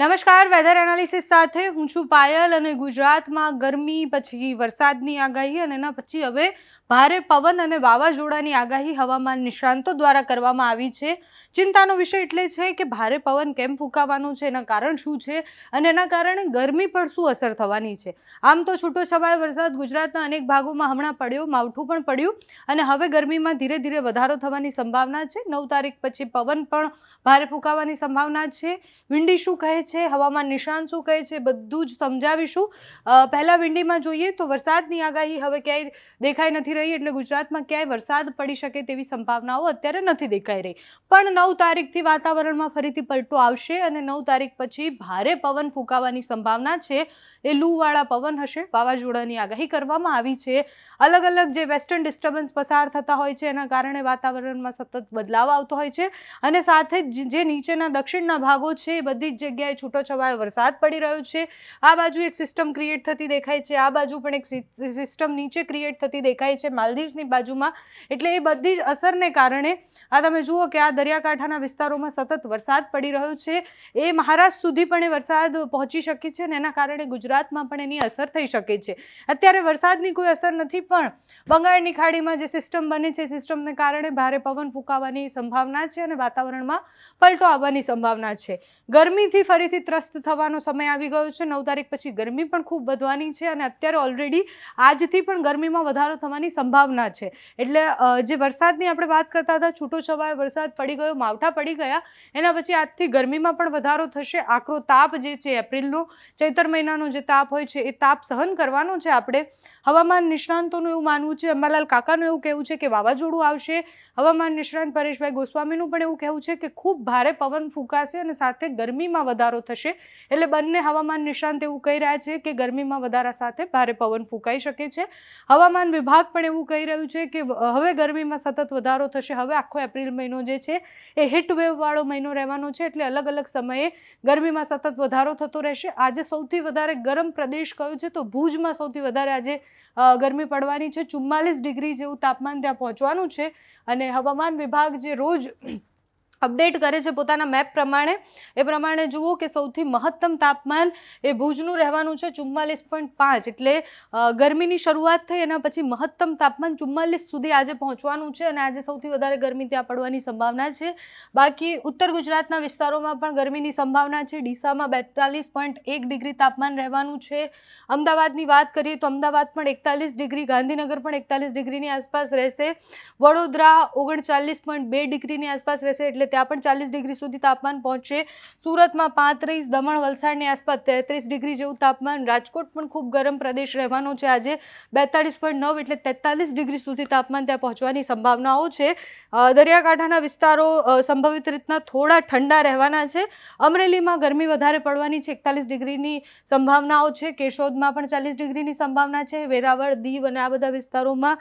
નમસ્કાર weather analysis સાથે હું છું પાયલ અને ગુજરાતમાં ગરમી, પછી વરસાદની આગાહી અને એના પછી હવે ભારે પવન અને વાવાઝોડાની આગાહી હવામાન નિષ્ણાંતો દ્વારા કરવામાં આવી છે. ચિંતાનો વિષય એટલે છે કે ભારે પવન કેમ ફૂંકાવાનો છે, એના કારણ શું છે અને એના કારણે ગરમી પર શું અસર થવાની છે. આમ તો છૂટો છવાયો વરસાદ ગુજરાતના અનેક ભાગોમાં હમણાં પડ્યો, માવઠું પણ પડ્યું અને હવે ગરમીમાં ધીરે ધીરે વધારો થવાની સંભાવના છે. નવ તારીખ પછી પવન પણ ભારે ફૂંકાવાની સંભાવના છે. વિંડી શું કહે છે? હવામાન નિષ્ણાંત શું કહે છે બધું જ સમજાવીશું. પહેલાં વિંડીમાં જોઈએ તો વરસાદની આગાહી હવે ક્યાંય દેખાઈ નથી રહી, એટલે ગુજરાતમાં ક્યાંય વરસાદ પડી શકે તેવી સંભાવનાઓ અત્યારે નથી દેખાઈ રહી. પણ નવ તારીખથી વાતાવરણમાં ફરીથી પલટો આવશે અને નવ તારીખ પછી ભારે પવન ફૂંકાવાની સંભાવના છે. એ લૂવાળા પવન હશે, વાવાઝોડાની આગાહી કરવામાં આવી છે. અલગ અલગ જે વેસ્ટર્ન ડિસ્ટર્બન્સ પસાર થતા હોય છે, એના કારણે વાતાવરણમાં સતત બદલાવ આવતો હોય છે. અને સાથે જે નીચેના દક્ષિણના ભાગો છે, એ બધી જ જગ્યાએ છૂટોછવાયો વરસાદ પડી રહ્યો છે. આ બાજુ એક સિસ્ટમ ક્રિએટ થતી દેખાય છે. આ બાજુ પણ એક સિસ્ટમ નીચે ક્રિએટ થતી દેખાય છે માલદીવ્સની બાજુમાં. એટલે એ બધી જ અસરને કારણે આ તમે જુઓ કે આ દરિયાકાંઠાના વિસ્તારોમાં સતત વરસાદ પડી રહ્યો છે. એ મહારાષ્ટ્ર સુધી પણ એ વરસાદ પહોંચી શકે છે અને એના કારણે ગુજરાતમાં પણ એની અસર થઈ શકે છે. અત્યારે વરસાદની કોઈ અસર નથી પણ બંગાળની ખાડીમાં જે સિસ્ટમ બને છે સિસ્ટમને કારણે ભારે પવન ફૂંકાવાની સંભાવના છે અને વાતાવરણમાં પલટો આવવાની સંભાવના છે. ગરમીથી ફરીથી ત્રસ્ત થવાનો સમય આવી ગયો છે. નવ તારીખ પછી ગરમી પણ ખૂબ વધવાની છે અને અત્યારે ઓલરેડી આજથી પણ ગરમીમાં વધારો થવાની સંભાવના છે. એટલે જે વરસાદની આપણે વાત કરતા હતા છૂટો છવાયો વરસાદ પડી ગયો, માવઠા પડી ગયા, એના પછી આજથી ગરમીમાં પણ વધારો થશે. આકરો તાપ જે છે એપ્રિલનો, ચૈતર મહિનાનો જે તાપ હોય છે, એ તાપ સહન કરવાનો છે આપણે. હવામાન નિષ્ણાંતોનું એવું માનવું છે, અંબાલાલ કાકાનું એવું કહેવું છે કે વાવાઝોડું આવશે. હવામાન નિષ્ણાંત પરેશભાઈ ગોસ્વામીનું પણ એવું કહેવું છે કે ખૂબ ભારે પવન ફૂંકાશે અને સાથે ગરમીમાં વધારો થશે. એટલે બંને હવામાન નિષ્ણાંત એવું કહી રહ્યા છે કે ગરમીમાં વધારા સાથે ભારે પવન ફૂંકાઈ શકે છે. હવામાન વિભાગ પણ એવું કહી રહ્યું છે કે હવે ગરમીમાં સતત વધારો થશે. હવે આખો એપ્રિલ મહિનો જે છે એ હિટ વેવવાળો મહિનો રહેવાનો છે. એટલે અલગ અલગ સમયે ગરમીમાં સતત વધારો થતો રહેશે. આજે સૌથી વધારે ગરમ પ્રદેશ કયો છે? તો ભુજમાં સૌથી વધારે આજે ગરમી પડવાની છે. ચુમ્માલીસ ડિગ્રી જેવું તાપમાન ત્યાં પહોંચવાનું છે. અને હવામાન વિભાગ જે રોજ અપડેટ કરે છે પોતાના મેપ પ્રમાણે. એ પ્રમાણે જુઓ કે સૌથી મહત્તમ તાપમાન એ ભુજનું રહેવાનું છે ચુમ્માલીસ પોઈન્ટ પાંચ. એટલે ગરમીની શરૂઆત થઈ એના પછી મહત્તમ તાપમાન ચુમ્માલીસ સુધી આજે પહોંચવાનું છે અને આજે સૌથી વધારે ગરમી ત્યાં પડવાની સંભાવના છે. બાકી ઉત્તર ગુજરાતના વિસ્તારોમાં પણ ગરમીની સંભાવના છે. ડીસામાં બેતાલીસ પોઈન્ટ એક ડિગ્રી તાપમાન રહેવાનું છે. અમદાવાદની વાત કરીએ તો અમદાવાદ પણ એકતાલીસ ડિગ્રી, ગાંધીનગર પણ એકતાલીસ ડિગ્રીની આસપાસ રહેશે. વડોદરા ઓગણચાલીસ પોઈન્ટ બે ડિગ્રીની આસપાસ રહેશે. એટલે ત્યાં પણ ચાલીસ ડિગ્રી સુધી તાપમાન પહોંચશે સુરતમાં પાંત્રીસ, દમણ, વલસાડની આસપાસ તેત્રીસ ડિગ્રી જેવું તાપમાન. રાજકોટ પણ ખૂબ ગરમ પ્રદેશ રહેવાનો છે. આજે બેતાળીસ પોઈન્ટ નવ એટલે તેતાલીસ ડિગ્રી સુધી તાપમાન ત્યાં પહોંચવાની સંભાવનાઓ છે. દરિયાકાંઠાના વિસ્તારો સંભવિત રીતના થોડા ઠંડા રહેવાના છે. અમરેલીમાં ગરમી વધારે પડવાની છે. એકતાલીસ ડિગ્રીની સંભાવનાઓ છે. કેશોદમાં પણ ચાલીસ ડિગ્રીની સંભાવના છે. વેરાવળ, દીવ અને આ બધા વિસ્તારોમાં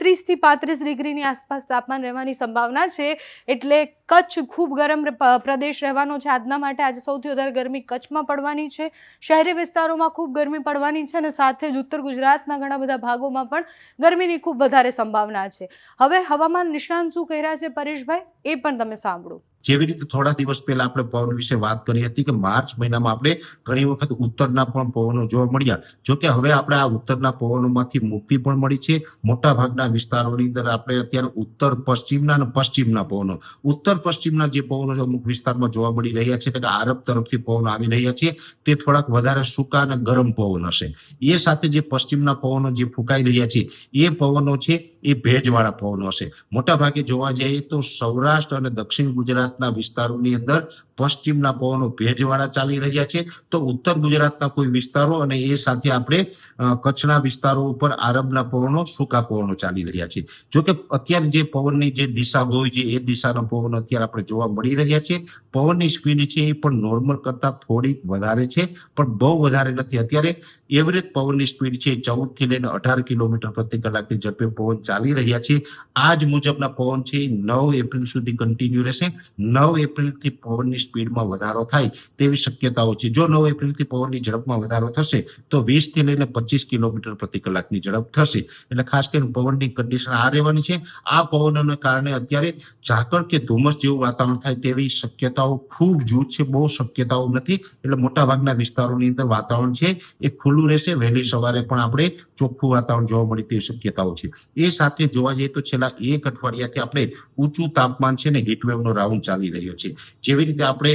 ત્રીસથી પાંત્રીસ ડિગ્રીની આસપાસ તાપમાન રહેવાની સંભાવના છે. એટલે કચ્છ ખૂબ ગરમ પ્રદેશ રહેવાનો છે. આજના માટે આજે સૌથી વધારે ગરમી કચ્છમાં પડવાની છે. શહેરી વિસ્તારોમાં ખૂબ ગરમી પડવાની છે અને સાથે જ ઉત્તર ગુજરાતના ઘણા બધા ભાગોમાં પણ ગરમીની ખૂબ વધારે સંભાવના છે. હવે હવામાન નિષ્ણાંત શું કહી રહ્યા છે પરેશભાઈ? એ પણ તમે સાંભળો. જેવી રીતે થોડા દિવસ પહેલા આપણે પવન વિશે વાત કરી હતી કે માર્ચ મહિનામાં આપણે ઘણી વખત ઉત્તરના પણ પવનો જોવા મળ્યા. જો કે હવે આપણે આ ઉત્તરના પવનોમાંથી મુક્તિ પણ મળી છે. મોટા ભાગના વિસ્તારોની અંદર આપણે અત્યારે ઉત્તર પશ્ચિમના અને પશ્ચિમના પવનો. ઉત્તર પશ્ચિમના જે પવનો અમુક વિસ્તારમાં જોવા મળી રહ્યા છે એટલે આરબ તરફથી પવન આવી રહ્યા છે, તે થોડાક વધારે સૂકા અને ગરમ પવન હશે. એ સાથે જે પશ્ચિમના પવનો જે ફૂંકાઈ રહ્યા છે, એ પવનો છે, એ ભેજવાળા પવનો હશે. મોટા ભાગે જોવા જઈએ તો સૌરાષ્ટ્ર અને દક્ષિણ ગુજરાતના વિસ્તારોની અંદર પશ્ચિમના પવનો ભેજવાળા ચાલી રહ્યા છે. તો ઉત્તર ગુજરાતના કોઈ વિસ્તારો અને એ સાથે આપણે કચ્છના વિસ્તારો ઉપર આરબના પવનો, સૂકા પવનો ચાલી રહ્યા છે. જો અત્યારે જે પવનની જે દિશા હોય છે, એ દિશાના પવન અત્યારે આપણે જોવા મળી રહ્યા છે. પવનની સ્પીડ છે એ પણ નોર્મલ કરતા થોડીક વધારે છે, પણ બહુ વધારે નથી. અત્યારે એવરેજ પવનની સ્પીડ છે ચૌદથી લઈને અઢાર કિલોમીટર પ્રતિ કલાકની ઝડપે પવન ચાલી રહ્યા છે. આ જ મુજબના પવન છે નવ એપ્રિલ સુધી કન્ટિન્યુ રહેશે. નવ એપ્રિલથી પવનની સ્પીડમાં વધારો થાય તેવી શક્યતાઓ છે. જો નવ એપ્રિલથી પવનની ઝડપમાં વધારો થશે, તો વીસથી લઈને પચીસ કિલોમીટર પ્રતિ કલાકની ઝડપ થશે. એટલે ખાસ કરીને પવનની કન્ડિશન આ રહેવાની છે. આ પવનોને કારણે અત્યારે ઝાકળ કે ધુમ્મસ જેવું વાતાવરણ થાય તેવી શક્યતાઓ ખૂબ જૂથ છે. બહુ શક્યતાઓ નથી. એટલે મોટાભાગના વિસ્તારોની અંદર વાતાવરણ છે એ ખુલ્લું રહેશે. વહેલી સવારે પણ આપણે ચોખ્ખું વાતાવરણ જોવા મળે તેવી શક્યતાઓ છે. એ સાથે જોવા જઈએ તો છેલ્લા એક અઠવાડિયાથી આપણે ઊંચું તાપમાન છે ને હીટવેવનો રાઉન્ડ ચાલી રહ્યો છે. જેવી રીતે આપણે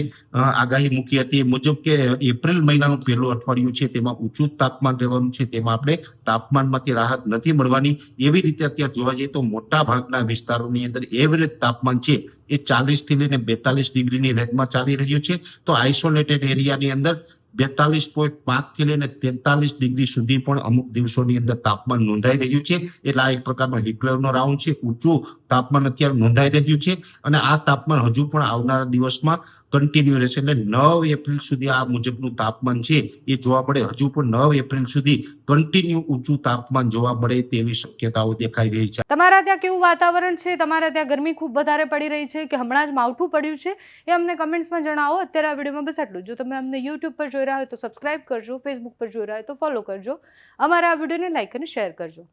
આગાહી મૂકી હતી એ મુજબ કે એપ્રિલ મહિનાનું પહેલું અઠવાડિયું છે, તેમાં ઊંચું તાપમાન રહેવાનું છે, તેમાં આપણે તાપમાનમાંથી રાહત નથી મળવાની. એવી રીતે અત્યારે જોવા જઈએ તો મોટા ભાગના વિસ્તારોની અંદર એવરેજ તાપમાન છે, એ ચાલીસથી લઈને બેતાલીસ ડિગ્રીની રેન્જમાં ચાલી રહ્યું છે. તો આઇસોલેટેડ એરિયાની અંદર બેતાલીસ પોઈન્ટ પાંચથી લઈને તેતાલીસ ડિગ્રી સુધી પણ અમુક દિવસોની અંદર તાપમાન નોંધાઈ રહ્યું છે. એટલે આ એક પ્રકારનો હીટવેવનો રાઉન્ડ છે. ઊંચું તાપમાન અત્યારે નોંધાઈ રહ્યું છે. અને આ તાપમાન હજુ પણ આવનારા દિવસમાં કન્ટિન્યુ રહેશે એટલે નવ એપ્રિલ સુધી આ મુજબનું તાપમાન છે, એ જોવા મળે. હજુ પણ નવ એપ્રિલ સુધી કન્ટિન્યુ ઊંચું તાપમાન જોવા મળે તેવી શક્યતાઓ દેખાઈ રહી છે. તમારા ત્યાં કેવું વાતાવરણ છે? તમારા ત્યાં ગરમી ખૂબ વધારે પડી રહી છે કે હમણાં જ માવઠું પડ્યું છે? એ અમને કમેન્ટ્સમાં જણાવો. અત્યારે આ વિડીયોમાં બસ આટલું જો. તમે અમને યુટ્યુબ પર જોઈ રહ્યા હોય તો સબસ્ક્રાઇબ કરજો ફેસબુક પર જોઈ રહ્યા હોય તો ફોલો કરજો. અમારા આ વિડીયોને લાઇક અને શેર કરજો.